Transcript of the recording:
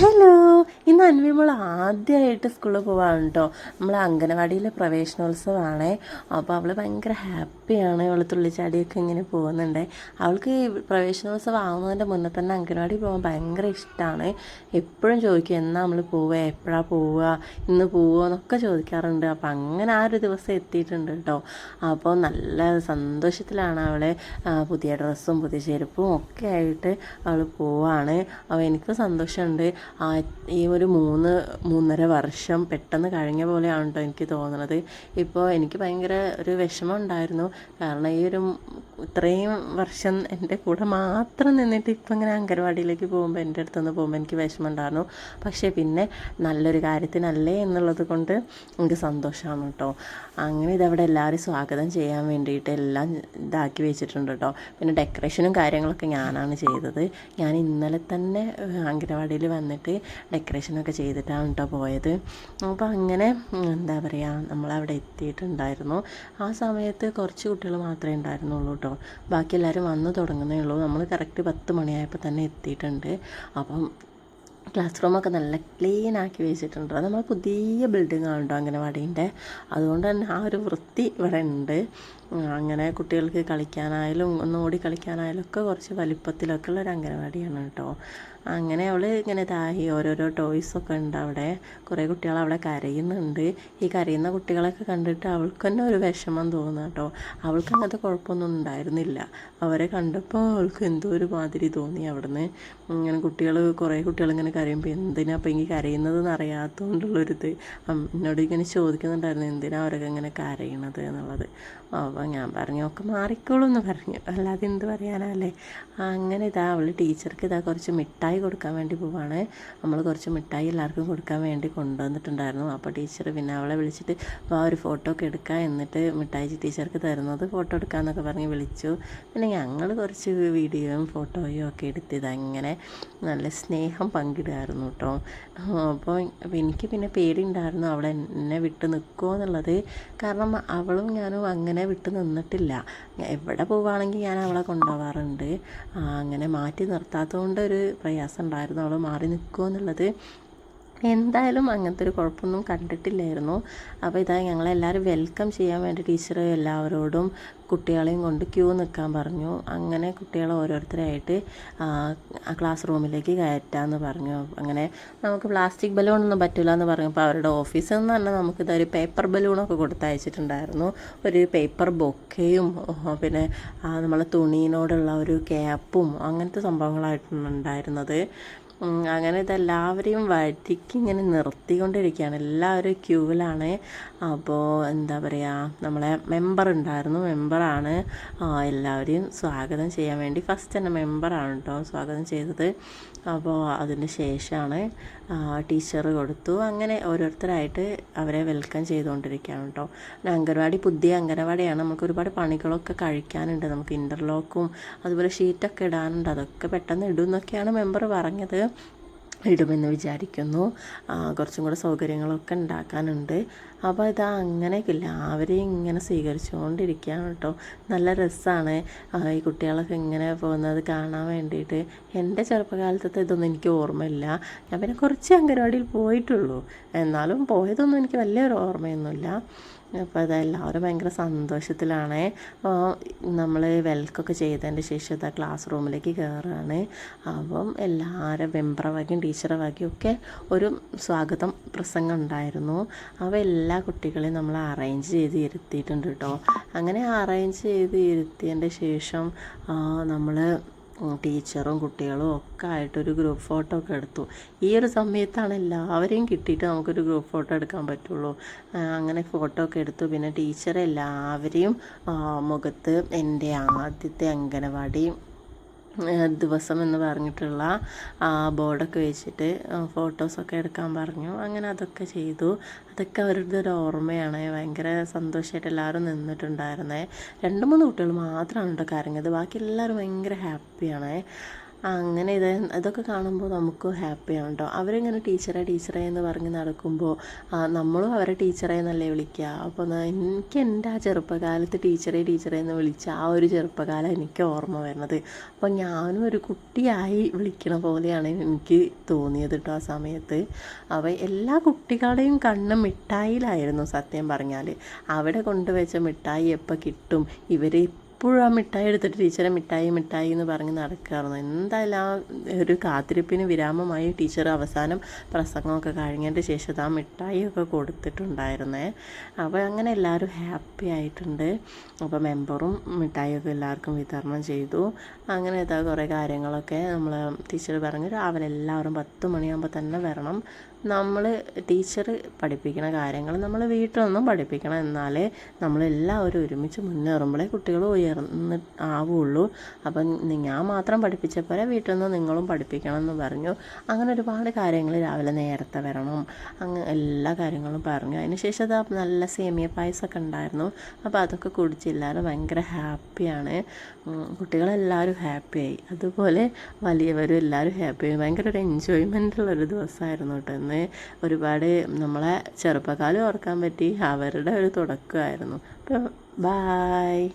Hello ഇന്ന് അൻവിമോൾ ആദ്യമായിട്ട് സ്കൂളിൽ പോവാണ് കേട്ടോ നമ്മൾ അംഗനവാടിയിലെ പ്രവേശനോത്സവമാണേ. അപ്പോൾ അവൾ ഭയങ്കര ഹാപ്പിയാണ്. അവൾ തുള്ളിച്ചാടിയൊക്കെ ഇങ്ങനെ പോകുന്നുണ്ട്. അവൾക്ക് ഈ പ്രവേശനോത്സവം ആവുന്നതിന്റെ മുന്നേ തന്നെ അംഗനവാടി പോകാൻ ഭയങ്കര ഇഷ്ടമാണ് എപ്പോഴും ചോദിക്കും എന്നാ നമ്മൾ പോവുക എപ്പോഴാണ് പോവുക? ഇന്ന് പോവുക എന്നൊക്കെ ചോദിക്കാറുണ്ട്. അപ്പോൾ അങ്ങനെ ആ ഒരു ദിവസം എത്തിയിട്ടുണ്ട് കേട്ടോ. അപ്പോൾ നല്ല സന്തോഷത്തിലാണ് അവൾ പുതിയ ഡ്രസ്സും പുതിയ ചെരുപ്പും ഒക്കെ ആയിട്ട് അവൾ പോവാണ്. അപ്പോൾ എനിക്കും സന്തോഷമുണ്ട്. ഈ ഒരു മൂന്ന് മൂന്നര വർഷം പെട്ടെന്ന് കഴിഞ്ഞ പോലെയാണ് കേട്ടോ എനിക്ക് തോന്നുന്നത് ഇപ്പോൾ എനിക്ക് ഭയങ്കര ഒരു വിഷമം ഉണ്ടായിരുന്നു കാരണം ഈ ഒരു ഇത്രയും വർഷം എന്റെ കൂടെ മാത്രം നിന്നിട്ട് ഇപ്പം ഇങ്ങനെ അംഗൻവാടിയിലേക്ക് പോകുമ്പോൾ എന്റെ അടുത്തുനിന്ന് പോകുമ്പോൾ എനിക്ക് വിഷമം ഉണ്ടായിരുന്നു പക്ഷേ പിന്നെ നല്ലൊരു കാര്യത്തിനല്ലേ എന്നുള്ളത് കൊണ്ട് എനിക്ക് സന്തോഷമാണ് കേട്ടോ അങ്ങനെ ഇതവിടെ എല്ലാവരും സ്വാഗതം ചെയ്യാൻ വേണ്ടിയിട്ട് എല്ലാം ഇതാക്കി വെച്ചിട്ടുണ്ട് കേട്ടോ പിന്നെ ഡെക്കറേഷനും കാര്യങ്ങളൊക്കെ ഞാനാണ് ചെയ്തത്. ഞാൻ ഇന്നലെ തന്നെ അംഗനവാടിയിൽ വന്നിട്ട് ഡെക്കറേഷനൊക്കെ ചെയ്തിട്ടാണ് കേട്ടോ പോയത്. അപ്പോൾ അങ്ങനെ എന്താ പറയുക നമ്മളവിടെ എത്തിയിട്ടുണ്ടായിരുന്നു. ആ സമയത്ത് കുറച്ച് കുട്ടികൾ മാത്രമേ ഉണ്ടായിരുന്നുള്ളൂ കേട്ടോ. ബാക്കി എല്ലാവരും വന്ന് തുടങ്ങുന്നേ ഉള്ളൂ. നമ്മൾ കറക്റ്റ് പത്ത് മണിയായപ്പോൾ തന്നെ എത്തിയിട്ടുണ്ട്. അപ്പം ക്ലാസ് റൂമൊക്കെ നല്ല ക്ലീൻ ആക്കി വെച്ചിട്ടുണ്ട്. അത് നമ്മൾ പുതിയ ബിൽഡിംഗ് ആണല്ലോ അംഗനവാടീന്റെ? അതുകൊണ്ട് തന്നെ ആ ഒരു വൃത്തി ഇവിടെ ഉണ്ട്. അങ്ങനെ കുട്ടികൾക്ക് കളിക്കാനായാലും ഒന്ന് ഓടി കളിക്കാനായാലും ഒക്കെ കുറച്ച് വലിപ്പത്തിലൊക്കെ ഉള്ള ഒരു അംഗനവാടിയാണ് കേട്ടോ. അങ്ങനെ അവൾ ഇങ്ങനെ ഇതായി ഓരോരോ ടോയ്സൊക്കെ ഉണ്ട് അവിടെ. കുറേ കുട്ടികൾ അവിടെ കരയുന്നുണ്ട്. ഈ കരയുന്ന കുട്ടികളൊക്കെ കണ്ടിട്ട് അവൾക്ക് തന്നെ ഒരു വിഷമം തോന്നുന്നു കേട്ടോ. അവൾക്ക് അങ്ങനത്തെ കുഴപ്പമൊന്നും ഉണ്ടായിരുന്നില്ല. അവരെ കണ്ടപ്പോൾ അവൾക്ക് എന്തോ ഒരു മാതിരി തോന്നി അവിടുന്ന്. ഇങ്ങനെ കുട്ടികൾ കുറേ കുട്ടികൾ ഇങ്ങനെ കരയുമ്പോൾ എന്തിനാ അപ്പം ഈ കരയുന്നതെന്ന് അറിയാത്തതുകൊണ്ടുള്ളൊരിത് എന്നോട് ഇങ്ങനെ ചോദിക്കുന്നുണ്ടായിരുന്നു എന്തിനാ അവരൊക്കെ ഇങ്ങനെ കരയണത്? എന്നുള്ളത്. അപ്പോൾ ഞാൻ പറഞ്ഞു ഒക്കെ മാറിക്കോളൂ എന്ന് പറഞ്ഞു. അല്ലാതെ എന്ത് പറയാനല്ലേ? അങ്ങനെ ഇതാ അവൾ ടീച്ചർക്ക് ഇതാ കുറച്ച് മിഠായി കൊടുക്കാൻ വേണ്ടി പോവാണ്. നമ്മൾ കുറച്ച് മിഠായി എല്ലാവർക്കും കൊടുക്കാൻ വേണ്ടി കൊണ്ടുവന്നിട്ടുണ്ടായിരുന്നു. അപ്പോൾ ടീച്ചർ പിന്നെ അവളെ വിളിച്ചിട്ട് ആ ഒരു ഫോട്ടോ ഒക്കെ എടുക്കാം എന്നിട്ട് മിഠായി ടീച്ചർക്ക് തരുന്നത് ഫോട്ടോ എടുക്കാമെന്നൊക്കെ പറഞ്ഞ് വിളിച്ചു. പിന്നെ ഞങ്ങൾ കുറച്ച് വീഡിയോയും ഫോട്ടോയും ഒക്കെ എടുത്തത് അങ്ങനെ നല്ല സ്നേഹം പങ്കിടുമായിരുന്നു കേട്ടോ. അപ്പോൾ എനിക്ക് പിന്നെ പേടി ഉണ്ടായിരുന്നു അവളെ എന്നെ വിട്ട് നിൽക്കുമോ എന്നുള്ളത്. കാരണം അവളും ഞാനും അങ്ങനെ വിട്ട് നിന്നിട്ടില്ല. എവിടെ പോവുകയാണെങ്കിൽ ഞാൻ അവളെ കൊണ്ടുപോകാറുണ്ട് അങ്ങനെ മാറ്റി നിർത്താത്തതുകൊണ്ട് ഒരു പ്രയാസം ഉണ്ടായിരുന്നു. അവൾ മാറി നിൽക്കുമോ എന്നുള്ളത്. എന്തായാലും അങ്ങനത്തെ ഒരു കുഴപ്പമൊന്നും കണ്ടിട്ടില്ലായിരുന്നു. അപ്പോൾ ഇതാ ഞങ്ങളെല്ലാവരും വെൽക്കം ചെയ്യാൻ വേണ്ടി ടീച്ചർ എല്ലാവരോടും കുട്ടികളെയും കൊണ്ട് ക്യൂ നിൽക്കാൻ പറഞ്ഞു. അങ്ങനെ കുട്ടികളെ ഓരോരുത്തരായിട്ട് ക്ലാസ് റൂമിലേക്ക് കയറ്റാമെന്ന് പറഞ്ഞു. അങ്ങനെ നമുക്ക് പ്ലാസ്റ്റിക് ബലൂണൊന്നും പറ്റില്ല എന്ന് പറഞ്ഞപ്പോൾ അവരുടെ ഓഫീസിൽ നിന്ന് തന്നെ നമുക്ക് ഒരു പേപ്പർ ബലൂണൊക്കെ കൊടുത്തയച്ചിട്ടുണ്ടായിരുന്നു. ഒരു പേപ്പർ ബൊക്കയും പിന്നെ നമ്മളെ തുണീനോടുള്ള ഒരു ക്യാപ്പും അങ്ങനത്തെ സംഭവങ്ങളായിട്ടാണ് ഉണ്ടായിരുന്നത്. അങ്ങനെ ഇതെല്ലാവരെയും വഴിക്ക് ഇങ്ങനെ നിർത്തിക്കൊണ്ടിരിക്കുകയാണ്. എല്ലാവരും ക്യൂവിലാണ്. അപ്പോൾ എന്താ പറയുക നമ്മളെ മെമ്പർ ഉണ്ടായിരുന്നു. മെമ്പറാണ് എല്ലാവരെയും സ്വാഗതം ചെയ്യാൻ വേണ്ടി ഫസ്റ്റ് തന്നെ മെമ്പറാണ് കേട്ടോ സ്വാഗതം ചെയ്തത്. അപ്പോൾ അതിന് ശേഷമാണ് ടീച്ചർ കൊടുത്തു. അങ്ങനെ ഓരോരുത്തരായിട്ട് അവരെ വെൽക്കം ചെയ്തുകൊണ്ടിരിക്കുകയാണ് കേട്ടോ പിന്നെ അംഗൻവാടി പുതിയ അംഗനവാടിയാണ്. നമുക്ക് ഒരുപാട് പണികളൊക്കെ കഴിക്കാനുണ്ട്. നമുക്ക് ഇന്റർലോക്കും അതുപോലെ ഷീറ്റൊക്കെ ഇടാനുണ്ട്. അതൊക്കെ പെട്ടെന്ന് ഇടും എന്നൊക്കെയാണ് മെമ്പർ പറഞ്ഞത്. ഇടുമെന്ന് വിചാരിക്കുന്നു. കുറച്ചും കൂടെ സൗകര്യങ്ങളൊക്കെ ഉണ്ടാക്കാനുണ്ട്. അപ്പോൾ ഇതാ അങ്ങനെ എല്ലാവരെയും ഇങ്ങനെ സ്വീകരിച്ചുകൊണ്ടിരിക്കുകയാണ് കേട്ടോ. നല്ല രസമാണ് ഈ കുട്ടികളൊക്കെ ഇങ്ങനെ പോകുന്നത് കാണാൻ വേണ്ടിയിട്ട്. എന്റെ ചെറുപ്പകാലത്തത്തെ ഇതൊന്നും എനിക്ക് ഓർമ്മയില്ല. ഞാൻ പിന്നെ കുറച്ച് അംഗനവാടിയിൽ പോയിട്ടുള്ളൂ. എന്നാലും പോയതൊന്നും എനിക്ക് വലിയൊരു ഓർമ്മയൊന്നുമില്ല. അപ്പോൾ അത് എല്ലാവരും ഭയങ്കര സന്തോഷത്തിലാണ്. അപ്പോൾ നമ്മൾ വെൽക്കൊക്കെ ചെയ്തതിന്റെ ശേഷം ഇതാ ക്ലാസ് റൂമിലേക്ക് കയറുകയാണ് അപ്പം എല്ലാവരും മെമ്പറെ വകയും ടീച്ചറെ വകയും ഒക്കെ ഒരു സ്വാഗതം പ്രസംഗം ഉണ്ടായിരുന്നു. അപ്പോൾ എല്ലാ കുട്ടികളെയും നമ്മൾ അറേഞ്ച് ചെയ്ത് ഇരുത്തിയിട്ടുണ്ട് കേട്ടോ അങ്ങനെ അറേഞ്ച് ചെയ്ത് ഇരുത്തിയതിന്റെ ശേഷം നമ്മൾ ടീച്ചറും കുട്ടികളും ഒക്കെ ആയിട്ടൊരു ഗ്രൂപ്പ് ഫോട്ടോ ഒക്കെ എടുത്തു. ഈ ഒരു സമയത്താണ് എല്ലാവരെയും കിട്ടിയിട്ട് നമുക്കൊരു ഗ്രൂപ്പ് ഫോട്ടോ എടുക്കാൻ പറ്റുള്ളൂ. അങ്ങനെ ഫോട്ടോ ഒക്കെ എടുത്തു. പിന്നെ ടീച്ചർ എല്ലാവരെയും മുഖത്ത് എന്റെ ആദ്യത്തെ ആ, ദിവസം എന്ന് പറഞ്ഞിട്ടുള്ള ബോർഡൊക്കെ വെച്ചിട്ട് ഫോട്ടോസൊക്കെ എടുക്കാൻ പറഞ്ഞു. അങ്ങനെ അതൊക്കെ ചെയ്തു. അതൊക്കെ അവരുടെ ഒരു ഓർമ്മയാണ്. ഭയങ്കര സന്തോഷമായിട്ട് എല്ലാവരും നിന്നിട്ടുണ്ടായിരുന്നേ. രണ്ട് മൂന്ന് കുട്ടികൾ മാത്രമാണ് കേട്ടോ കരഞ്ഞത്. ബാക്കി എല്ലാവരും ഭയങ്കര ഹാപ്പിയാണ്. അങ്ങനെ ഇത് ഇതൊക്കെ കാണുമ്പോൾ നമുക്ക് ഹാപ്പിയാണ് കേട്ടോ അവരിങ്ങനെ ടീച്ചറെ ടീച്ചറെ എന്ന് പറഞ്ഞ് നടക്കുമ്പോൾ നമ്മളും അവരെ ടീച്ചറെ എന്നല്ലേ വിളിക്കുക അപ്പോൾ എനിക്ക് എന്റെ ആ ചെറുപ്പകാലത്ത് ടീച്ചറെ ടീച്ചറെ എന്ന് വിളിച്ച ആ ഒരു ചെറുപ്പകാലം എനിക്ക് ഓർമ്മ വരുന്നത്. അപ്പോൾ ഞാനും ഒരു കുട്ടിയായി വിളിക്കണ പോലെയാണ് എനിക്ക് തോന്നിയത് കേട്ടോ ആ സമയത്ത്. അപ്പോൾ എല്ലാ കുട്ടികളുടെയും കണ്ണ് മിഠായിലായിരുന്നു സത്യം പറഞ്ഞാൽ അവിടെ കൊണ്ടുവച്ച മിഠായി എപ്പോൾ കിട്ടും? ഇവർ എപ്പോഴും ആ മിഠായി എടുത്തിട്ട് ടീച്ചറെ മിഠായി മിഠായി എന്ന് പറഞ്ഞ് നടക്കുകയായിരുന്നു എന്തായാലും ആ ഒരു കാത്തിരിപ്പിന് വിരാമമായി ടീച്ചർ അവസാനം പ്രസംഗമൊക്കെ കഴിഞ്ഞതിന്റെ ശേഷം ആ മിഠായിയൊക്കെ കൊടുത്തിട്ടുണ്ടായിരുന്നേ. അപ്പോൾ അങ്ങനെ എല്ലാവരും ഹാപ്പി ആയിട്ടുണ്ട്. അപ്പോൾ മെമ്പറും മിഠായിയൊക്കെ എല്ലാവർക്കും വിതരണം ചെയ്തു. അങ്ങനെ കുറേ കാര്യങ്ങളൊക്കെ നമ്മൾ ടീച്ചർ പറഞ്ഞു. രാവിലെ എല്ലാവരും പത്ത് മണിയാകുമ്പോൾ തന്നെ വരണം. നമ്മൾ ടീച്ചർ പഠിപ്പിക്കുന്ന കാര്യങ്ങൾ നമ്മൾ വീട്ടിൽ നിന്നും പഠിപ്പിക്കണം. എന്നാലേ നമ്മളെല്ലാവരും ഒരുമിച്ച് മുന്നേറുമ്പോഴേ കുട്ടികൾ ഉയർന്ന് ആവുള്ളൂ. അപ്പം ഞാൻ മാത്രം പഠിപ്പിച്ച പോലെ വീട്ടിൽ നിന്ന് നിങ്ങളും പഠിപ്പിക്കണം എന്ന് പറഞ്ഞു. അങ്ങനെ ഒരുപാട് കാര്യങ്ങൾ രാവിലെ നേരത്തെ വരണം. അങ്ങ് എല്ലാ കാര്യങ്ങളും പറഞ്ഞു. അതിന് ശേഷം അത് നല്ല സേമിയ പായസമൊക്കെ ഉണ്ടായിരുന്നു. അപ്പോൾ അതൊക്കെ കുടിച്ച് എല്ലാവരും ഭയങ്കര ഹാപ്പിയാണ്. കുട്ടികളെല്ലാവരും ഹാപ്പിയായി. അതുപോലെ വലിയവരും എല്ലാവരും ഹാപ്പിയായി. ഭയങ്കര ഒരു എൻജോയ്മെന്റ് ഉള്ളൊരു ദിവസമായിരുന്നു കേട്ടോ ഇന്ന് ഒരുപാട് നമ്മളെ ചെറുപ്പക്കാലം ഓർക്കാൻ പറ്റി അവരുടെ ഒരു തുടക്കമായിരുന്നു. അപ്പോൾ ബായ്